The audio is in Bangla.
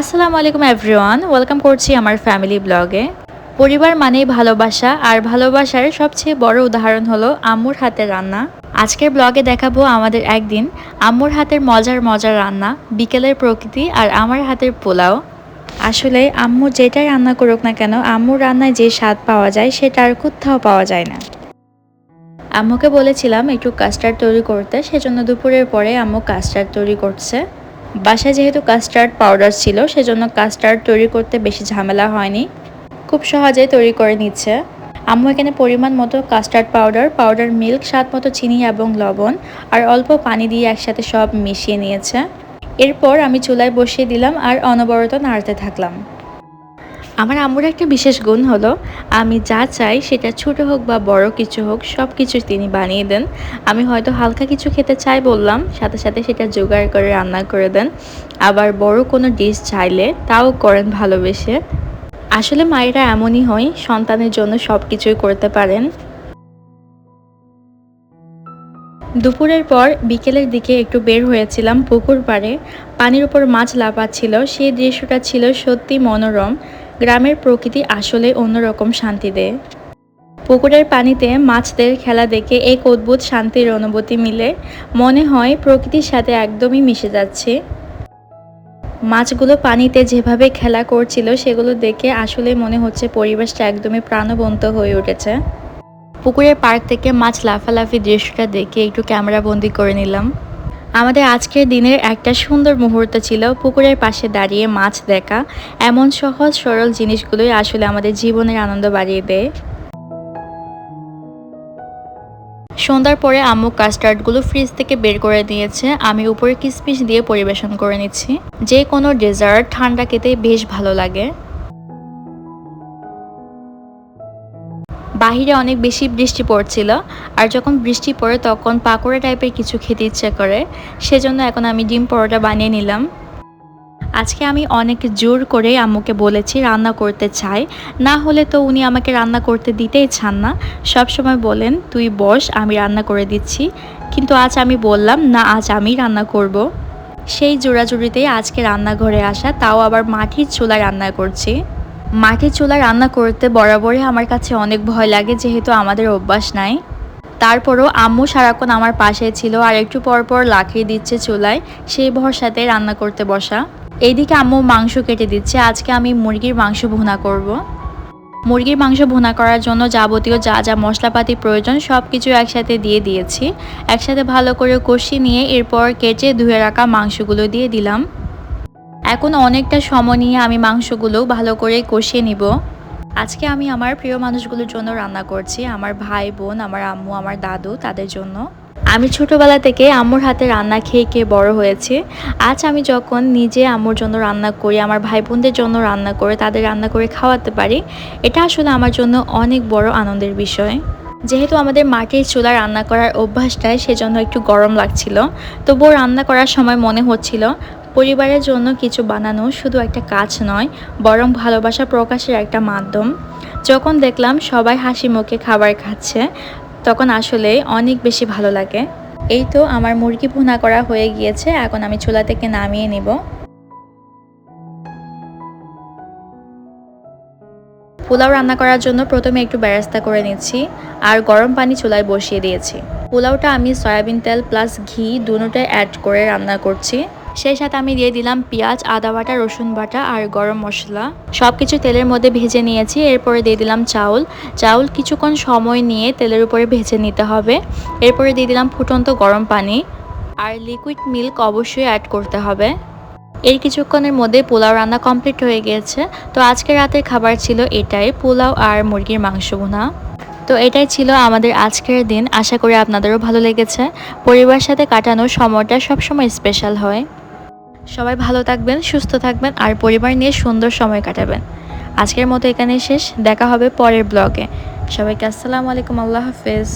আসসালামু আলাইকুম এভরিওয়ান, ওয়েলকাম করছি আমার ফ্যামিলি ব্লগে। পরিবার মানেই ভালোবাসা, আর ভালোবাসার সবচেয়ে বড় উদাহরণ হলো আম্মুর হাতের রান্না। আজকের ব্লগে দেখাবো আমাদের একদিন আম্মুর হাতের মজার মজার রান্না, বিকেলের প্রকৃতি আর আমার হাতের পোলাও। আসলে আম্মু যেটাই রান্না করুক না কেন, আম্মুর রান্নায় যে স্বাদ পাওয়া যায়, সেটা আর কোথাও পাওয়া যায় না। আম্মুকে বলেছিলাম একটু কাস্টার্ড তৈরি করতে, সেজন্য দুপুরের পরে আম্মু কাস্টার্ড তৈরি করছে। বাসায় যেহেতু কাস্টার্ড পাউডার ছিল, সেজন্য কাস্টার্ড তৈরি করতে বেশি ঝামেলা হয়নি। খুব সহজেই তৈরি করে নিচ্ছে। আম্মু এখানে পরিমাণ মতো কাস্টার্ড পাউডার পাউডার মিল্ক স্বাদ মতো চিনি এবং লবণ, আর অল্প পানি দিয়ে একসাথে সব মিশিয়ে নিয়েছে। এরপর আমি চুলায় বসিয়ে দিলাম আর অনবরত নাড়তে থাকলাম। আমার আম্মুর একটা বিশেষ গুণ হলো, আমি যা চাই সেটা ছোট হোক বা বড় কিছু হোক সব কিছু তিনি বানিয়ে দেন। আমি হয়তো হালকা কিছু খেতে চাই বললাম, সাথে সাথে সেটা জোগাড় করে রান্না করে দেন। আবার বড় কোনো ডিশ চাইলে তাও করেন ভালোবেসে। আসলে মায়েরা এমনই হয়, সন্তানের জন্য সব কিছুই করতে পারেন। দুপুরের পর বিকেলের দিকে একটু বের হয়েছিলাম পুকুর পাড়ে। পানির উপর মাছ লাফাচ্ছিল, সেই দৃশ্যটা ছিল সত্যি মনোরম। গ্রামের প্রকৃতি আসলে অন্যরকম শান্তি দেয়। পুকুরের পানিতে মাছদের খেলা দেখে এক অদ্ভুত শান্তির অনুভূতি মিলে। মনে হয় প্রকৃতির সাথে একদমই মিশে যাচ্ছে। মাছগুলো পানিতে যেভাবে খেলা করছিল, সেগুলো দেখে আসলে মনে হচ্ছে পরিবেশটা একদমই প্রাণবন্ত হয়ে উঠেছে। পুকুরের পার্ক থেকে মাছ লাফালাফি দৃশ্যটা দেখে একটু ক্যামেরা বন্দি করে নিলাম। আমাদের আজকের দিনের একটা সুন্দর মুহূর্ত ছিল পুকুরের পাশে দাঁড়িয়ে মাছ দেখা। এমন সহজ, সরল জিনিসগুলোই আসলে আমাদের জীবনের আনন্দ বাড়িয়ে দেয়। সন্ধ্যার পরে আম্মু কাস্টার্ডগুলো ফ্রিজ থেকে বের করে দিয়েছে। আমি উপরে কিসমিস দিয়ে পরিবেশন করে নিচ্ছি। যে কোনো ডেজার্ট ঠান্ডা খেতে বেশ ভালো লাগে। বাহিরে অনেক বেশি বৃষ্টি পড়ছিল, আর যখন বৃষ্টি পড়ে তখন পাকোড়া টাইপের কিছু খেতে ইচ্ছে করে, সেজন্য এখন আমি ডিম পরোটা বানিয়ে নিলাম। আজকে আমি অনেক জোর করে আম্মুকে বলেছি রান্না করতে চাই, না হলে তো উনি আমাকে রান্না করতে দিতেই চান না। সব সময় বলেন, তুই বস, আমি রান্না করে দিচ্ছি। কিন্তু আজ আমি বললাম, না, আজ আমি রান্না করব। সেই জোড়াজুড়িতেই আজকে রান্নাঘরে আসা, তাও আবার মাটির চুলায় রান্না করছি। মাটির চুলায় রান্না করতে বরাবরই আমার কাছে অনেক ভয় লাগে, যেহেতু আমাদের অভ্যাস নাই। তারপরও আম্মু সারাক্ষণ আমার পাশে ছিল আর একটু পর পর লাখিয়ে দিচ্ছে চুলায়, সেই ভরসাতে রান্না করতে বসা। এইদিকে আম্মু মাংস কেটে দিচ্ছে, আজকে আমি মুরগির মাংস ভুনা করব। মুরগির মাংস ভুনা করার জন্য যাবতীয় যা যা মশলাপাতি প্রয়োজন সব কিছু একসাথে দিয়ে দিয়েছি। একসাথে ভালো করে কষিয়ে নিয়ে এরপর কেটে ধুয়ে রাখা মাংসগুলো দিয়ে দিলাম। এখন অনেকটা সময় নিয়ে আমি মাংসগুলো ভালো করে কষিয়ে নিব। আজকে আমি আমার প্রিয় মানুষগুলোর জন্য রান্না করছি, আমার ভাই বোন, আমার আম্মু, আমার দাদু তাদের জন্য। আমি ছোটবেলা থেকে আম্মুর হাতে রান্না খেয়ে খেয়ে বড় হয়েছে। আজ আমি যখন নিজে আম্মুর জন্য রান্না করি, আমার ভাই বোনদের জন্য রান্না করে, তাদের রান্না করে খাওয়াতে পারি, এটা আসলে আমার জন্য অনেক বড় আনন্দের বিষয়। যেহেতু আমাদের মাটির চুলা রান্না করার অভ্যাসটায় সেজন্য একটু গরম লাগছিল, তবুও রান্না করার সময় মনে হচ্ছিল পরিবারের জন্য কিছু বানানো শুধু একটা কাজ নয়, বরং ভালোবাসা প্রকাশের একটা মাধ্যম। যখন দেখলাম সবাই হাসি মুখে খাবার খাচ্ছে, তখন আসলে অনেক বেশি ভালো লাগে। এই তো আমার মুরগি ভুনা করা হয়ে গিয়েছে, এখন আমি চুলা থেকে নামিয়ে নিব। পোলাও রান্না করার জন্য প্রথমে একটু ব্যবস্থা করে নিচ্ছি, আর গরম পানি চুলায় বসিয়ে দিয়েছি। পোলাওটা আমি সয়াবিন তেল প্লাস ঘি দুটোটাই অ্যাড করে রান্না করছি। সেই সাথে আমি দিয়ে দিলাম পেঁয়াজ, আদা বাটা, রসুন বাটা আর গরম মশলা। সব কিছু তেলের মধ্যে ভেজে নিয়েছি, এরপরে দিয়ে দিলাম চাউল। চাউল কিছুক্ষণ সময় নিয়ে তেলের উপরে ভেজে নিতে হবে। এরপরে দিয়ে দিলাম ফুটন্ত গরম পানি। আর লিকুইড মিল্ক অবশ্যই অ্যাড করতে হবে। এর কিছুক্ষণের মধ্যে পোলাও রান্না কমপ্লিট হয়ে গিয়েছে তো আজকে রাতের খাবার ছিল এটাই, পোলাও আর মুরগির মাংস ভুনা। তো এটাই ছিল আমাদের আজকের দিন। আশা করি আপনাদেরও ভালো লেগেছে। পরিবারের সাথে কাটানোর সময়টা সবসময় স্পেশাল হয়। সবাই ভালো থাকবেন, সুস্থ থাকবেন আর পরিবার নিয়ে সুন্দর সময় কাটাবেন। আজকের মতো এখানে শেষ, দেখা হবে পরের ব্লগে। সবাইকে আসসালামু আলাইকুম, আল্লাহ হাফেজ।